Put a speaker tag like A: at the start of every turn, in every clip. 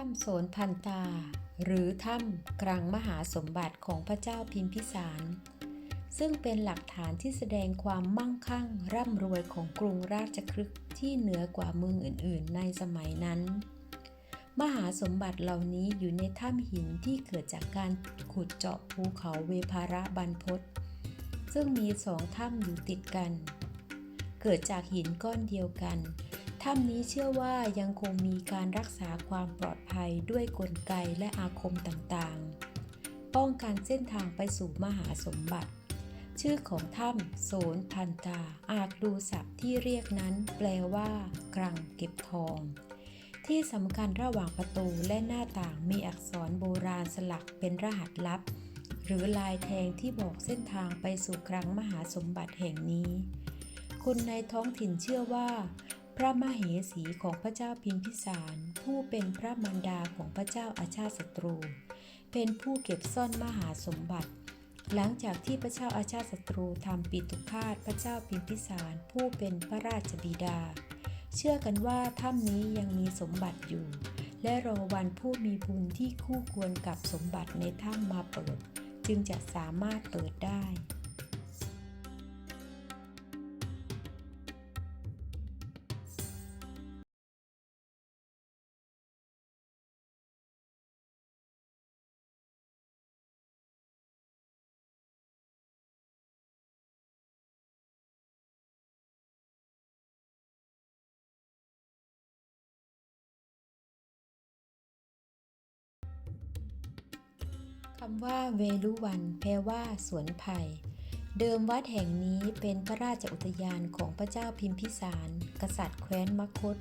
A: ถ้ำโสนพันตา หรือถ้ำกลางมหาสมบัติของพระเจ้าพิมพิสาร ซึ่งเป็นหลักฐานที่แสดงความมั่งคั่งร่ำรวยของกรุงราชคฤห์ที่เหนือกว่าเมืองอื่น ๆ ในสมัยนั้น มหาสมบัติเหล่านี้อยู่ในถ้ำหินที่เกิดจากการขุดเจาะภูเขาเวภาระบันพศซึ่งมีสองถ้ำอยู่ติดกัน เกิดจากหินก้อนเดียวกัน ถ้ำนี้เชื่อว่ายังคงมีการรักษาความปลอดภัยด้วยกลไกและอาคมต่างๆ ป้องกันเส้นทางไปสู่มหาสมบัติ ชื่อของถ้ำโสนพันตาอาจดูศัพท์ที่เรียกนั้นแปลว่ากรังเก็บทอง ที่สำคัญระหว่างประตูและหน้าต่างมีอักษรโบราณสลักเป็นรหัสลับ หรือลายแทงที่บอกเส้นทางไปสู่ครังมหาสมบัติแห่งนี้ คนในท้องถิ่นเชื่อว่า พระมเหสีของพระเจ้าพิมพิสาร ผู้เป็นพระมารดาของพระเจ้าอาชาติศัตรู เป็นผู้เก็บซ่อนมหาสมบัติ หลังจากที่พระเจ้าอาชาติศัตรูทำปิตุคาตพระเจ้าพิมพิสารผู้เป็นพระราชบิดา เชื่อกันว่าถ้ำนี้ยังมีสมบัติอยู่ และรอวันผู้มีบุญที่คู่ควรกับสมบัติในถ้ำมาเปิด จึงจะสามารถเปิดได้ คำว่าเวลุวันแปลว่า สวนไผ่เดิมวัดแห่งนี้เป็นพระราชอุทยานของพระเจ้าพิมพิสาร กษัตริย์แคว้นมคต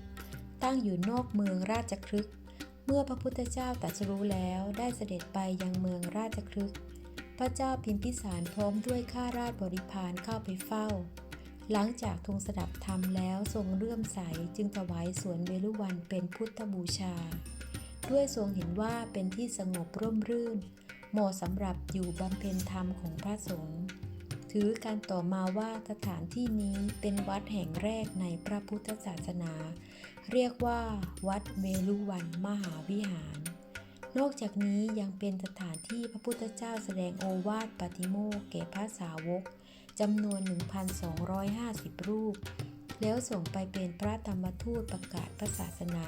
A: ตั้งอยู่นอกเมืองราชครึก เมื่อพระพุทธเจ้าตรัสรู้แล้วได้เสด็จไปยังเมืองราชครึก พระเจ้าพิมพิสารพร้อมด้วยข้าราชบริพารเข้าไปเฝ้า หลังจากทรงสดับธรรมแล้วทรงเลื่อมใสจึงถวายสวนเวลุวันเป็นพุทธบูชา ด้วยทรงเห็นว่าเป็นที่สงบร่มรื่น เหมาะสำหรับอยู่บำเพ็ญธรรมของพระสงฆ์ถือการต่อมาว่าสถานที่นี้เป็นวัดแห่งแรกในพระพุทธศาสนา เรียกว่า วัดเมลุวันมหาวิหาร นอกจากนี้ยังเป็นสถานที่พระพุทธเจ้าแสดงโอวาทปาติโมกแก่พระสาวกจำนวน 1,250 รูป แล้วส่งไปเป็นพระธรรมทูตประกาศพระศาสนา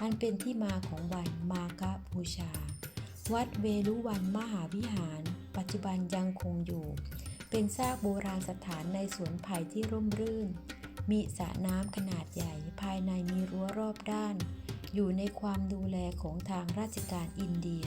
A: อันเป็นที่มาของวันมาฆบูชา วัดเวลุวันมหาวิหาร ปัจจุบันยังคงอยู่ เป็นซากโบราณสถานในสวนไผ่ที่ร่มรื่น มีสระน้ำขนาดใหญ่ภายในมีรั้วรอบด้าน อยู่ในความดูแลของทางราชการอินเดีย